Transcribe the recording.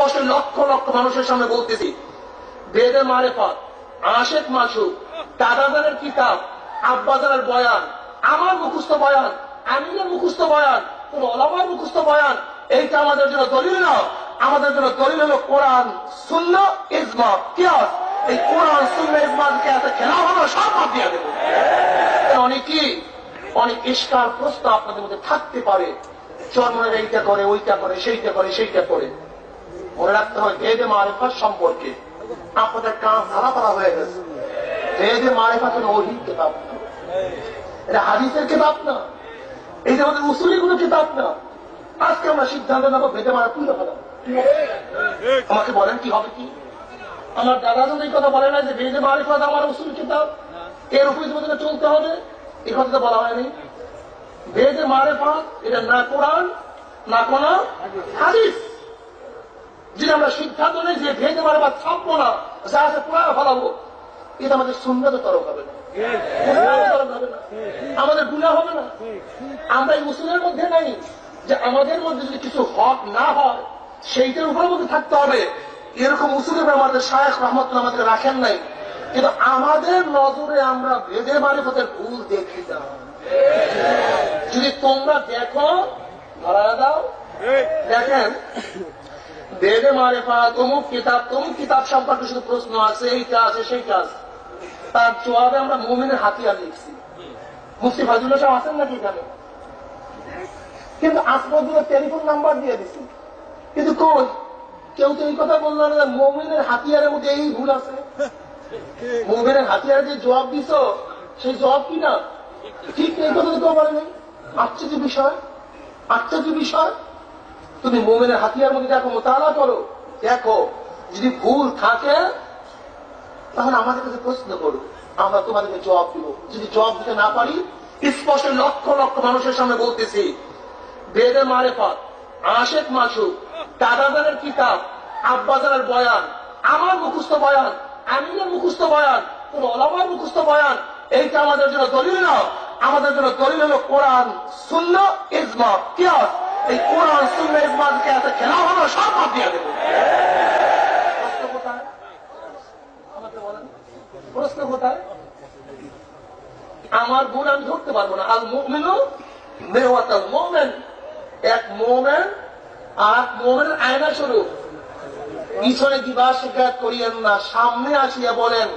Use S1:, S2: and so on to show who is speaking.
S1: স্পষ্ট লক্ষ লক্ষ মানুষের সামনে বলতেছি। বেদে মারেফত আশেক মাসুক দাদাদারের কিতাব আব্বাজারের বয়ান, আমার মুখস্থ বয়ান, আমিনের মুখস্থ বয়ান, কোন ওলামার মুখস্থ বয়ান, এইটা আমাদের জন্য দলিল না। আমাদের জন্য দলিল হলো কোরআন শূন্য ইজমা, কিয়াস। এই কোরআন শূন্য ইজমাকে এত খেলা হলো, সব বাদ দিয়ে দেবো। অনেকেই অনেক ইস্কার প্রশ্ন আপনাদের মধ্যে থাকতে পারে। চর্মনের এইটা করে, ওইটা করে, সেইটা করে সেইটা করে। মনে রাখতে হয় ভেদে মারেফার সম্পর্কে আপনাদের কাজ ধারা পারা হয়ে গেছে। ভেদে মারেফা কোনো অহিত কিতাব এটা হাদিসের কিতাব না। এই যে আমাদের মুসলিম কোনো কিতাব না। আজকে আমরা সিদ্ধান্ত নেব ভেদে মারা তুলে ফেলা আমাকে বলেন কি হবে কি? আমার দাদা যদি এই কথা বলে না যে ভেদে মারিফা আমার উসুল কিতাব, এর উপরে তোমাদের চলতে হবে? এই কথা তো বলা হয়নি। ভেদে মারেফা এটা না কোরআন, না কোন সিদ্ধান্ত নেই যে ভেদে মারেফা ছাপবো না যা আছে পুরা ফলাবো। এটা আমাদের সুন্দর তরফ হবে না। আমাদের গুণা হবে না। আমরা এই মুসলিমের মধ্যে নেই যে আমাদের মধ্যে যদি কিছু হক না হয় সেইটার উপর মধ্যে থাকতে হবে। এরকম মুসলিম আমাদের শায়েখ রহমতুল্লাহ আমাদের রাখেন নাই। কিন্তু আমাদের নজরে আমরা ভেদে মারিফতের ভুল দেখি না যদি তোমরা দেখো ধরা দাও। দেখেন বেদে মারেফা তমুক কিতাব তমুক কিতাব সম্পর্কে শুধু প্রশ্ন আছে, এইটা আছে, সেইটা আছে। তার জবাবে আমরা মুমিনের হাতিয়ার লিখছি। মুফতি ফাজুল্লাহ সাহেব আছেন নাকি এখানে? কিন্তু আসবাদুল্লাহ টেলিফোন নাম্বার দিয়ে দিছি। কিন্তু কই? কেউ তো এই কথা বলল না মমিনের হাতিয়ারের মধ্যে এই ভুল আছে। মমিনের হাতিয়ারে যে জবাব দিছ, সেই জবাব কি না? ঠিক এই কথা তো কেউ বলে নেই। আশ্চর্য বিষয়। আশ্চর্য বিষয়। তুমি মোমেনের হাতিয়ার মধ্যে দেখো, মোতালা করো। দেখো, যদি ভুল থাকে, তাহলে আমাদের কাছে প্রশ্ন করো। আমরা তোমাদেরকে জবাব দিব। যদি জবাব দিতে না পারি, স্পষ্ট লক্ষ লক্ষ মানুষের সামনে বলতেছি, বেদে মারেফত আশেক মাসুক দাদাদারের কিতাব আব্বাজারের বয়ান, আমার মুখস্থ বয়ান, আমিনের মুখস্থ বয়ান, কোন ওলামার মুখস্থ বয়ান, এইটা আমাদের জন্য দলিল না। আমাদের জন্য দলিল হলো কোরআন শূন্য ইজমা, কিয়াস। এই কোরআন এত খেলা সব বাদ দেবো। প্রশ্ন কোথায়? আমার গুণ আমি ধরতে পারব না। আল মুমিনু মেওয়াতাল মোমেন। এক মোমেন আর মোমেনের আয়না স্বরূপ পিছনে দিবা, শিকায়ত করিয়েন না। সামনে আসিয়া বলেন